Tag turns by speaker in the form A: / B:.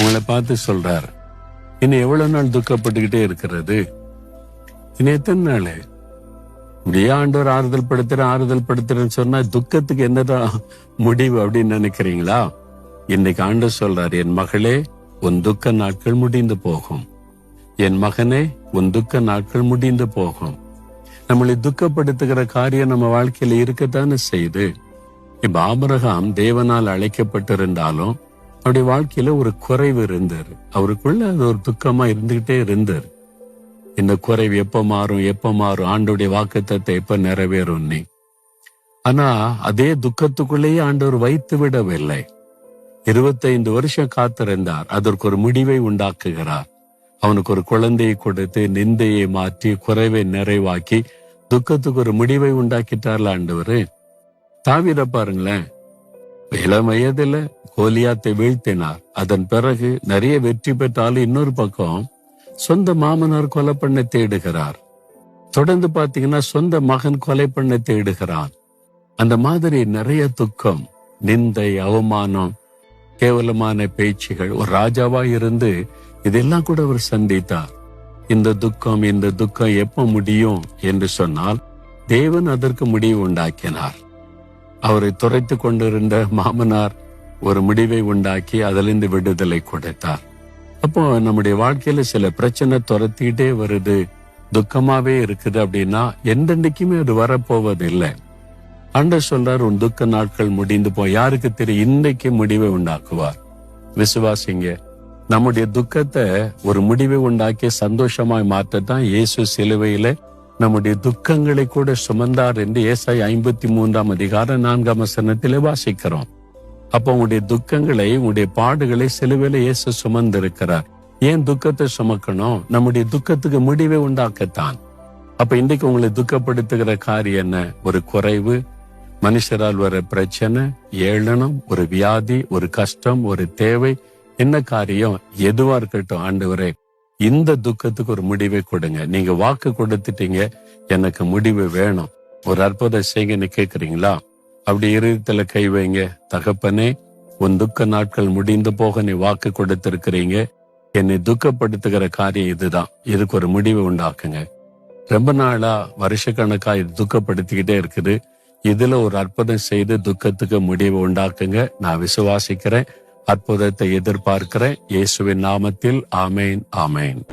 A: உங்களை பார்த்து சொல்றார் இன்னும் எவ்வளவு நாள் துக்கப்பட்டுக்கிட்டே இருக்கிறது? இன்னும் எத்தனை நாள்? இப்படியே ஆண்டவர் ஆறுதல் படுத்துற ஆறுதல் படுத்துறேன்னு சொன்னா துக்கத்துக்கு என்னதான் முடிவு அப்படின்னு நினைக்கிறீங்களா? இன்னைக்கு ஆண்டு சொல்றார் என் மகளே உன் துக்க நாட்கள் முடிந்து போகும். என் மகனே உன் துக்க நாட்கள் முடிந்து போகும். நம்மளை துக்கப்படுத்துகிற காரியம் நம்ம வாழ்க்கையில இருக்கத்தானே செய்யுது. இப்ப ஆபரகாம் தேவனால் அழைக்கப்பட்டிருந்தாலும் அவருடைய வாழ்க்கையில ஒரு குறைவு இருந்தாரு அவருக்குள்ள அது ஒரு துக்கமா இருந்துகிட்டே இருந்தாரு இந்த குறைவு எப்ப மாறும் எப்ப மாறும் ஆண்டோடைய வாக்குத்தத்தை எப்ப நிறைவேறும் நீ? ஆனா அதே துக்கத்துக்குள்ளேயே ஆண்டவர் வைத்து விடவில்லை. இருபத்தைந்து வருஷம் காத்திருந்தார். அதற்கு ஒரு முடிவை உண்டாக்குகிறார். அவனுக்கு ஒரு குழந்தையை கொடுத்து நிந்தையை மாற்றி குறைவை நிறைவாக்கி துக்கத்துக்கு ஒரு முடிவை உண்டாக்கிட்டார்ல ஆண்டவரு. தாவிர பாருங்களேன். இளம் வயதுல கோலியாத்தை வீழ்த்தினார். அதன் பிறகு நிறைய வெற்றி பெற்றாலும் இன்னொரு பக்கம் சொந்த மாமனார் கொலை பண்ண தேடுகிறார். தொடர்ந்து பாத்தீங்கன்னா சொந்த மகன் கொலை பண்ண தேடுகிறான் அந்த மாதிரி நிறைய துக்கம் நிந்தை அவமானம் கேவலமான பேச்சுகள் ஒரு ராஜாவா இருந்து இதெல்லாம் கூட அவர் சந்தித்தார். இந்த துக்கம் இந்த துக்கம் எப்ப முடியும் என்று சொன்னால் தேவன் அதற்கு முடிவு உண்டாக்கினார். அவரை துரைத்து கொண்டிருந்த மாமனார் ஒரு முடிவை உண்டாக்கி அதிலிருந்து விடுதலை கொடுத்தார். அப்போ நம்முடைய வாழ்க்கையில சில பிரச்சனை துரத்திக்கிட்டே வருது துக்கமாவே இருக்குது அப்படின்னா எந்தெண்டைக்குமே அது வரப்போவதில்லை. அண்டர் சொல்றார் உன் துக்க நாட்கள் முடிந்து போய் யாருக்கு தெரியும்? இன்னைக்கு முடிவை உண்டாக்குவார். விசுவாசிங்க நம்முடைய துக்கத்தை ஒரு முடிவை உண்டாக்கி சந்தோஷமாய் மாற்றத்தான் இயேசு சிலுவையில நம்முடைய துக்கங்களை கூட சுமந்தார் என்று ஏசாய் ஐம்பத்தி மூன்றாம் அதிகாரம் நான்காம் வசனத்திலே வாசிக்கிறோம். அப்ப உங்களுடைய துக்கங்களை உங்களுடைய பாடுகளை சிலுவையில இயேசு சுமந்திருக்கிறார். ஏன் துக்கத்தை சுமக்கணும்? நம்முடைய துக்கத்துக்கு முடிவை உண்டாக்கத்தான். அப்ப இன்றைக்கு உங்களை துக்கப்படுத்துகிற காரியம் என்ன? ஒரு குறைவு மனுஷரால் வர பிரச்சனை ஏளனம் ஒரு வியாதி ஒரு கஷ்டம் ஒரு தேவை என்ன காரியம்? எதுவா இருக்கட்டும் ஆண்டவரே இந்த துக்கத்துக்கு ஒரு முடிவை கொடுங்க. நீங்க வாக்கு கொடுத்துட்டீங்க எனக்கு முடிவு வேணும். ஒரு அற்புதம் செய்யுங்கன்னு கேக்குறீங்களா? அப்படி இருதயத்துல கை வைங்க. தகப்பனே உன் துக்க நாட்கள் முடிந்து போக நீ வாக்கு கொடுத்திருக்கிறீங்க. என்னை துக்கப்படுத்துகிற காரியம் இதுதான். இதுக்கு ஒரு முடிவு உண்டாக்குங்க. ரொம்ப நாளா வருஷக்கணக்கா இது துக்கப்படுத்திக்கிட்டே இருக்குது. இதுல ஒரு அற்புதம் செய்து துக்கத்துக்கு முடிவு உண்டாக்குங்க. நான் விசுவாசிக்கிறேன். அற்புதத்தை எதிர்பார்க்கிறேன். இயேசுவின் நாமத்தில் ஆமேன் ஆமேன்.